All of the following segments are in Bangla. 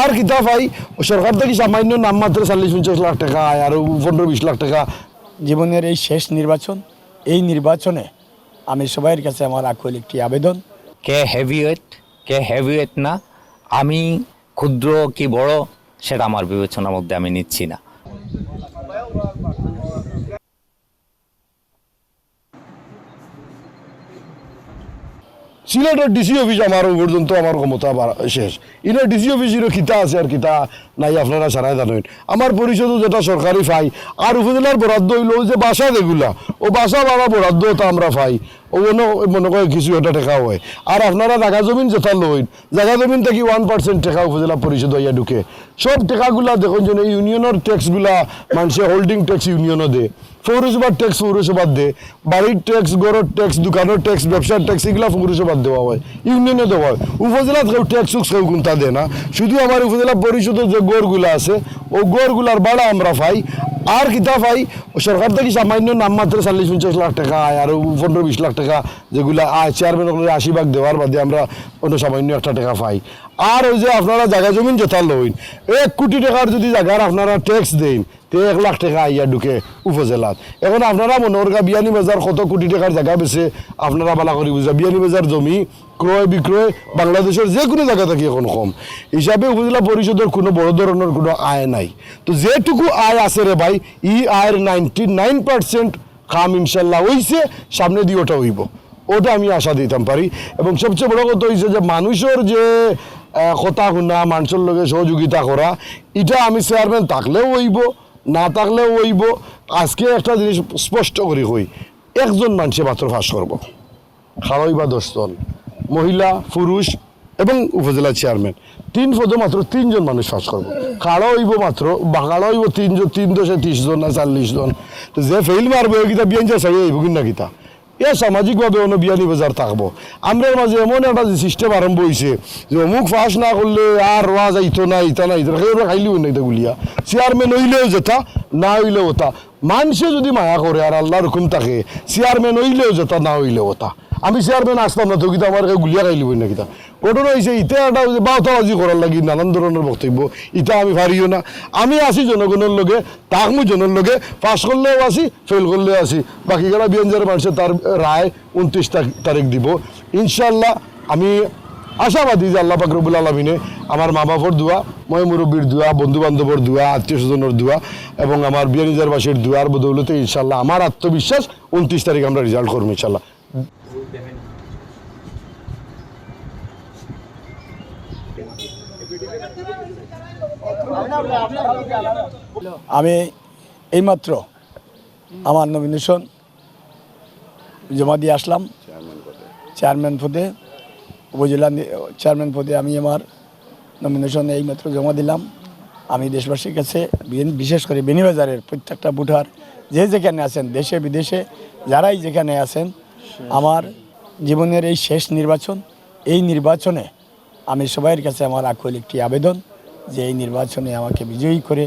আর কিতা পাই সরকার থেকে সামান্য নামমাত্র চল্লিশ পঞ্চাশ লাখ টাকা আয় আর পনেরো বিশ লাখ টাকা। জীবনের এই শেষ নির্বাচন এই নির্বাচনে আমি সবাইয়ের কাছে আমার আকুল একটি আবেদন। কে হেভিওয়েট কে হেভিওয়েট না আমি ক্ষুদ্র কি বড় সেটা আমার বিবেচনার মধ্যে আমি নিচ্ছি না। সিলেটের ডিসি অফিস আমার পর্যন্ত আমার ক্ষমতা শেষ। ইনে ডিসি অফিসের কিতা আছে আর কিতা নাই আপনারা সারাই জানেন। আমার পরিষদও যেটা সরকারি ফাই আর উপজেলার বরাদ্দ হইল যে বাসা যেগুলা ও বাসা বাড়া বরাদ্দ আমরা পাই। ও মনে করে কিছু একটা টাকা হয়। আর আপনারা জাগা জমিন যেটা লইন, জাগা জমিন থেকে ওয়ান পার্সেন্ট টেকা উপজেলা পরিষদ হইয়া ঢুকে। সব টাকাগুলা দেখুন যে ইউনিয়নের ট্যাক্সগুলা মানুষে হোল্ডিং ট্যাক্স ইউনিয়নও দে। পৌরসভার ট্যাক্স পৌরসভার দে। বাড়ির ট্যাক্স গড়ের ট্যাক্স দোকানের ট্যাক্স ব্যবসার ট্যাক্স এগুলা পৌরসভার দেওয়া হয়। ইউনিয়নে দেওয়া হয়। উপজেলাত কেউ ট্যাক্স উক্স কেউ কোনটা দেয় না। শুধু আমার উপজেলা পরিষদের যে গড়গুলা আছে, ও গড়গুলার ভাড়া আমরা পাই। আর কিতা পাই সরকার থেকে সামান্য নামমাত্র চাল্লিশ পঞ্চাশ লাখ টাকা আয় আর পনেরো বিশ লাখ টাকা যেগুলো আয় চেয়ারম্যান আশি ভাগ দেওয়ার বাদে আমরা অন্য সামান্য একটা টাকা পাই। আর ওই যে আপনারা জায়গা জমিন যথা লইন, এক কোটি টাকার যদি জায়গার আপনারা ট্যাক্স দেন এক লাখ টাকা আইয়া ঢুকে উপজেলাত। এখন আপনারা মনে করা বিয়ানি বাজার কত কোটি টাকার জায়গা বেছে আপনারা বালা করি বুঝা বিয়ানি বাজার জমি ক্রয় বিক্রয় বাংলাদেশের যে কোনো জায়গা থেকে এখন কম। হিসাবে উপজেলা পরিষদের কোনো বড় ধরনের কোনো আয় নাই। তো যেটুকু আয় আছে রে ভাই, ই আয়ের নাইনটি নাইন পার্সেন্ট কাম ইনশাল্লাহ হইছে সামনে দিয়ে ওটা হইব। ওটা আমি আশা দিতাম পারি। এবং সবচেয়ে বড় কথা হয়েছে যে মানুষের যে কথা শুনা, মানুষের লগে সহযোগিতা করা, এটা আমি চেয়ারম্যান থাকলেও হইব। না থাকলে ওইব আজকে একটা জিনিস স্পষ্ট করি কই, একজন মানুষে মাত্র ফাঁস করব। খাওয়াই বা দশজন মহিলা, পুরুষ এবং উপজেলা চেয়ারম্যান তিন পদে মাত্র তিনজন মানুষ ফাঁস করব। কাড়া হইব মাত্র বাঙাড়া হইব তিনজন, তিন দশে ত্রিশ জন না চল্লিশ জন। যে ফেল মারবে, ওই কিতা বিয়ান চাই হইব কিনা কিতা এ সামাজিকভাবে অন্য বিয়ানি বাজার থাকব। আমরা মাঝে এমন একটা সিস্টেম আরম্ভ হয়েছে যে অমুক ফাঁস না করলে আর রোয়া যাইতো না ইতা না ইতা সেই খাইলিও না এটা গুলিয়া। চেয়ারম্যান হইলেও যেটা না হইলেও ওটা মানুষে যদি মায়া করে আর আল্লাহর হুকুম থাকে চেয়ারম্যান হইলেও যেটা না হইলেও ওটা আমি চেয়ারম্যান আসতাম না তো কিন্তু আমার গুলিয়া খাইলিব না কিতা। ওটা হয়েছে ইটা একটা বাউতাবাজি করার লাগি নানান ধরনের বক্তব্য। ইটা আমি পারিও না। আমি আছি জনগণের লগে, তাক মু জনের লগে পাস করলেও আছি ফেল করলেও আছি। বাকি যারা বিএনজার মানুষের তার রায় উনত্রিশ তারিখ দিব। ইনশাল্লাহ আমি আশাবাদী যে আল্লাহ পাকরবুল আলমিনে আমার মা বাপর দোয়া মই মুরব্বীর দোয়া বন্ধু বান্ধবর দোয়া আত্মীয় স্বজনের দোয়া এবং আমার বিয়ানিজারবাসীর দোয়ার বদৌলতে ইনশাল্লাহ আমার আত্মবিশ্বাস উনত্রিশ তারিখ আমরা রেজাল্ট করব ইনশাল্লাহ আমি এইমাত্র আমার নমিনেশন জমা দিয়ে আসলাম। চেয়ারম্যান পদে। উপজেলা চেয়ারম্যান পদে আমি আমার নমিনেশন এইমাত্র জমা দিলাম। আমি দেশবাসীর কাছে বিশেষ করে বেনিবাজারের প্রত্যেকটা ভোটার যে যেখানে আছেন দেশে বিদেশে যারাই যেখানে আছেন আমার জীবনের এই শেষ নির্বাচন এই নির্বাচনে আমি সবাইয়ের কাছে আমার আকুল একটি আবেদন। যে এই নির্বাচনে আমাকে বিজয়ী করে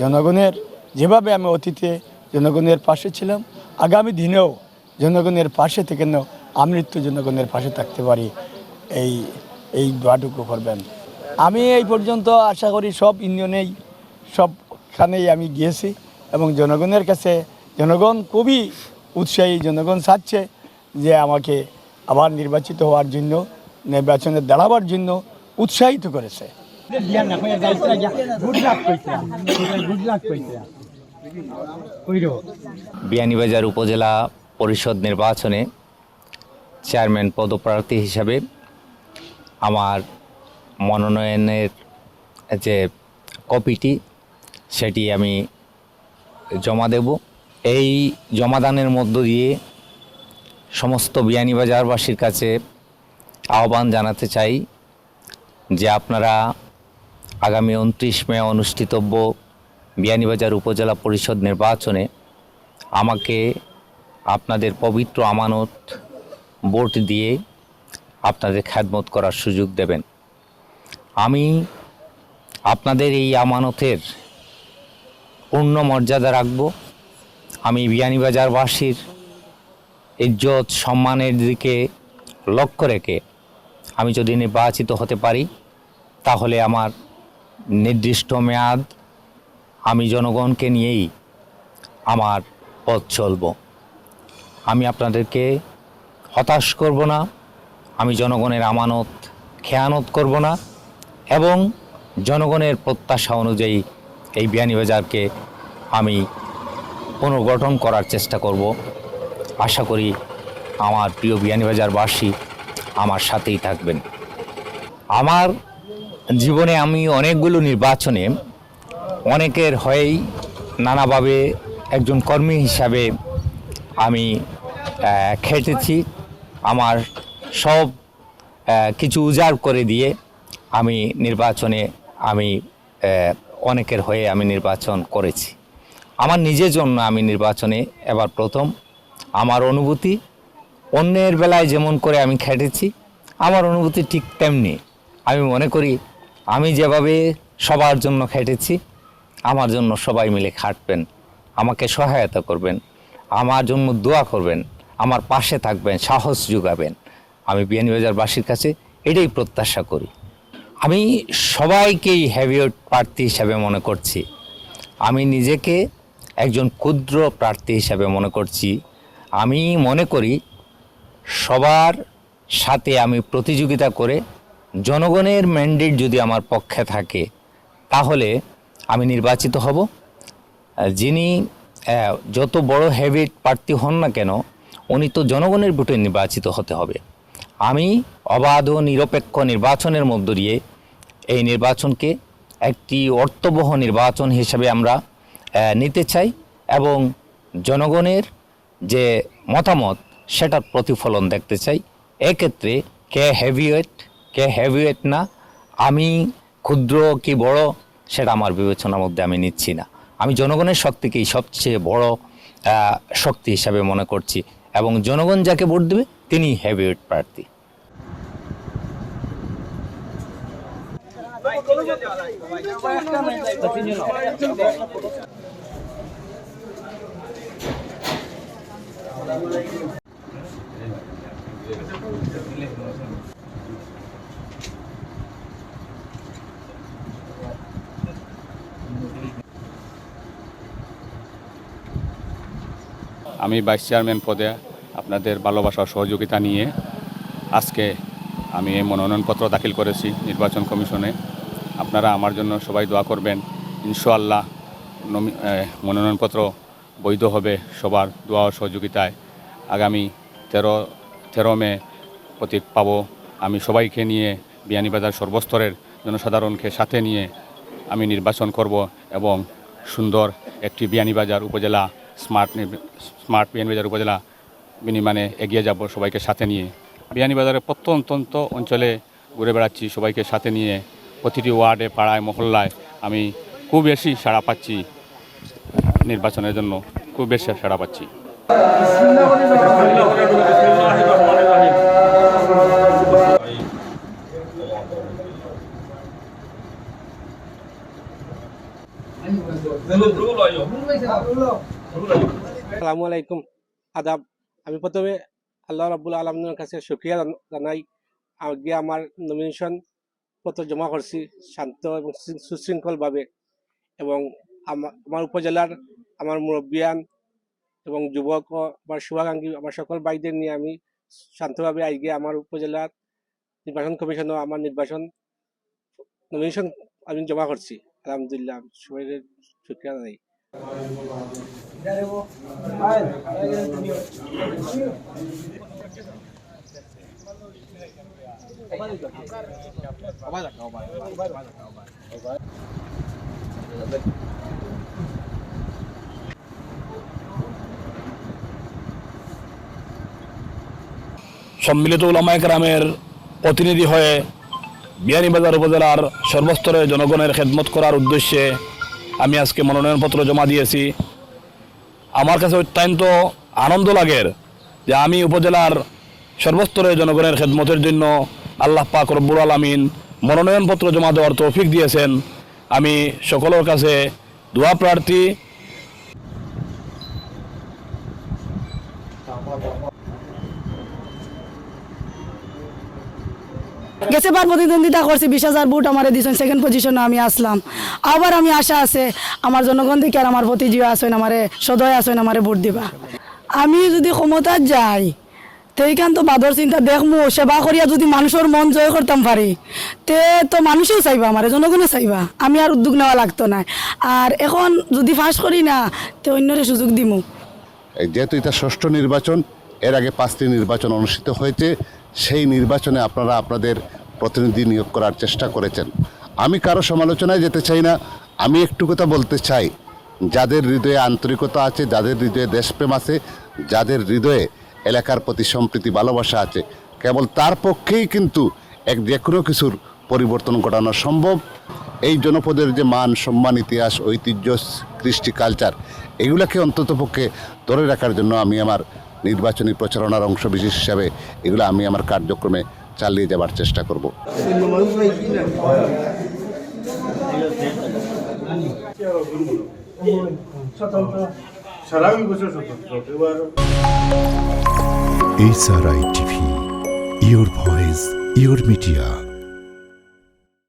জনগণের, যেভাবে আমি অতীতে জনগণের পাশে ছিলাম, আগামী দিনেও জনগণের পাশে থেকে ন আমৃত্যু জনগণের পাশে থাকতে পারি। এই এই দোয়াটুকু করবেন। আমি এই পর্যন্ত আশা করি সব ইউনিয়নেই, সবখানেই আমি গিয়েছি এবং জনগণের কাছে, জনগণ খুবই উৎসাহী, জনগণ চাচ্ছে যে আমাকে আবার নির্বাচিত হওয়ার জন্য, নির্বাচনে দাঁড়াবার জন্য উৎসাহিত করেছে। বিয়ানীবাজার উপজেলা পরিষদ নির্বাচনে চেয়ারম্যান পদপ্রার্থী হিসাবে আমার মনোনয়নের যে কপিটি, সেটি আমি জমা দেব। এই জমাদানের মধ্য দিয়ে সমস্ত বিয়ানীবাজারবাসীর কাছে আহ্বান জানাতে চাই যে আপনারা আগামী উনত্রিশ মে অনুষ্ঠিতব্য বিয়ানীবাজার উপজেলা পরিষদ নির্বাচনে আমাকে আপনাদের পবিত্র আমানত ভোট দিয়ে আপনাদের খ্যাদমত করার সুযোগ দেবেন। আমি আপনাদের এই আমানতের পূর্ণ মর্যাদা রাখব। আমি বিয়ানীবাজারবাসীর ইজ্জত, সম্মানের দিকে লক্ষ্য রেখে আমি যদি নির্বাচিত হতে পারি, তাহলে আমার নির্দিষ্ট মেয়াদ আমি জনগণকে নিয়েই আমার পথ চলব। আমি আপনাদেরকে হতাশ করব না, আমি জনগণের আমানত, খেয়ানত করব না এবং জনগণের প্রত্যাশা অনুযায়ী এই বিয়ানীবাজারকে আমি পুনর্গঠন করার চেষ্টা করব। আশা করি আমার প্রিয় বিয়ানীবাজারবাসী আমার সাথেই থাকবেন। আমার জীবনে আমি অনেকগুলো নির্বাচনে অনেকের হয়েই নানাভাবে একজন কর্মী হিসাবে আমি খেটেছি। আমার সব কিছু উজাড় করে দিয়ে আমি নির্বাচনে আমি অনেকের হয়ে আমি নির্বাচন করেছি। আমার নিজের জন্য আমি নির্বাচনে এবার প্রথম। আমার অনুভূতি, অন্যের বেলায় যেমন করে আমি খেটেছি, আমার অনুভূতি ঠিক তেমনি। আমি মনে করি আমি যেভাবে সবার জন্য খেটেছি, আমার জন্য সবাই মিলে খাটবেন, আমাকে সহায়তা করবেন, আমার জন্য দোয়া করবেন, আমার পাশে থাকবেন, সাহস যোগাবেন। আমি বিয়ানীবাজারবাসীর কাছে এটাই প্রত্যাশা করি। আমি সবাইকেই হ্যাভিওট প্রার্থী হিসাবে মনে করছি। আমি নিজেকে একজন ক্ষুদ্র প্রার্থী হিসাবে মনে করছি। আমি মনে করি সবার সাথে আমি প্রতিযোগিতা করে জনগণের ম্যান্ডেট যদি আমার পক্ষে থাকে, তাহলে আমি নির্বাচিত হব। যিনি যত বড় হ্যাবিট প্রার্থী হন না কেন, উনি তো জনগণের ভোটে নির্বাচিত হতে হবে। আমি অবাধ ও নিরপেক্ষ নির্বাচনের মধ্য দিয়ে এই নির্বাচনকে একটি অর্থবহ নির্বাচন হিসেবে আমরা নিতে চাই এবং জনগণের যে মতামত, সেটার প্রতিফলন দেখতে চাই। এক্ষেত্রে কে হেভিওয়েট কে হেভিওয়েট না, আমি ক্ষুদ্র কি বড়, সেটা আমার বিবেচনার মধ্যে আমি নিচ্ছি না। আমি জনগণের শক্তিকেই সবচেয়ে বড় শক্তি হিসাবে মনে করছি। এবং জনগণ যাকে ভোট দেবে, তিনি হেভিওয়েট প্রার্থী। আমি ভাইস চেয়ারম্যান পদে আপনাদের ভালোবাসা সহযোগিতা নিয়ে আজকে আমি এই মনোনয়নপত্র দাখিল করেছি নির্বাচন কমিশনে। আপনারা আমার জন্য সবাই দোয়া করবেন। ইনশাআল্লাহ মনোনয়নপত্র বৈধ হবে সবার দোয়া ও সহযোগিতায়। আগামী তেরো তেরো মে প্রতীক পাবো। আমি সবাইকে নিয়ে বিয়ানীবাজার সর্বস্তরের জনসাধারণকে সাথে নিয়ে আমি নির্বাচন করব এবং সুন্দর একটি বিয়ানীবাজার উপজেলা স্মার্ট স্মার্ট বিয়ানীবাজার উপজেলা বিনির্মাণে এগিয়ে যাব সবাইকে সাথে নিয়ে। বিয়ানীবাজারের প্রত্যন্ত অঞ্চলে ঘুরে বেড়াচ্ছি সবাইকে সাথে নিয়ে। প্রতিটি ওয়ার্ডে, পাড়ায়, মহল্লায় আমি খুব বেশি সাড়া পাচ্ছি নির্বাচনের জন্য, খুব বেশি সাড়া পাচ্ছি। আসসালামু আলাইকুম। আদাব, আমি প্রথমে আল্লাহ রাবুল আলমের কাছে সুক্রিয়া জান- জানাই। আগে আমার নমিনেশন পত্র জমা করছি শান্ত এবং সুশৃঙ্খলভাবে এবং আমার উপজেলার আমার মুরব্বিয়ান এবং যুবক ও আমার শুভাকাঙ্ক্ষী, আমার সকল ভাইদের নিয়ে আমি শান্তভাবে আজকে আমার উপজেলার নির্বাচন কমিশনও আমার নির্বাচন নমিনেশন আমি জমা করছি। আলহামদুলিল্লাহ সবাই সুক্রিয়া জানাই। সম্মিলিত উলামায় গ্রামের প্রতিনিধি হয়ে বিয়ানীবাজার উপজেলার সর্বস্তরে জনগণের খেদমত করার উদ্দেশ্যে আমি আজকে মনোনয়নপত্র জমা দিয়েছি। আমার কাছে অত্যন্ত আনন্দ লাগের যে আমি উপজেলার সর্বস্তরে জনগণের খেদমতের জন্য আল্লাহ পাক রব্বুল আলমিন মনোনয়নপত্র জমা দেওয়ার তৌফিক দিয়েছেন। আমি সকলের কাছে দোয়া প্রার্থী। গেছে বার প্রতিদ্বন্দ্বিতা করছি বিশ হাজার বুট আমার দিয়েছেন সেকেন্ড পজিশনে আমি আসলাম। আবার আমি আশা আছে, আমার জনগণ থেকে আর আমার প্রতি জিও আসেন আমারে সদয় আসেন আমারে ভোট দিবা। আমি যদি ক্ষমতার যাই তো এইখান তো বাদর চিন্তা দেখমু, সেবা করিয়া যদি মানুষের মন জয় করতাম পারি, তে তো মানুষেও চাইবা, আমারে জনগণে চাইবা। আমি আর উদ্যোগ নেওয়া লাগতো না। আর এখন যদি ফাঁস করি না, তো অন্যরে সুযোগ দিমু। যেহেতু এটা ষষ্ঠ নির্বাচন, এর আগে পাঁচটি নির্বাচন অনুষ্ঠিত হয়েছে সেই নির্বাচনে আপনারা আপনাদের প্রতিনিধি নিয়োগ করার চেষ্টা করেছেন। আমি কারও সমালোচনায় যেতে চাই না। আমি একটু কথা বলতে চাই। যাদের হৃদয়ে আন্তরিকতা আছে, যাদের হৃদয়ে দেশপ্রেম আছে, যাদের হৃদয়ে এলাকার প্রতি সম্প্রীতি, ভালোবাসা আছে, কেবল তার পক্ষেই কিন্তু এক যে কোনো কিছুর পরিবর্তন ঘটানো সম্ভব। এই জনপদের যে মান, সম্মান, ইতিহাস, ঐতিহ্য কৃষ্টি কালচার এগুলোকে অন্ততপক্ষে ধরে রাখার জন্য আমি আমার নির্বাচনী প্রচারণার অংশ বিশেষ হিসাবে এগুলো আমি আমার কার্যক্রমে চালিয়ে যাবার চেষ্টা করব HRI TV your voice, your media.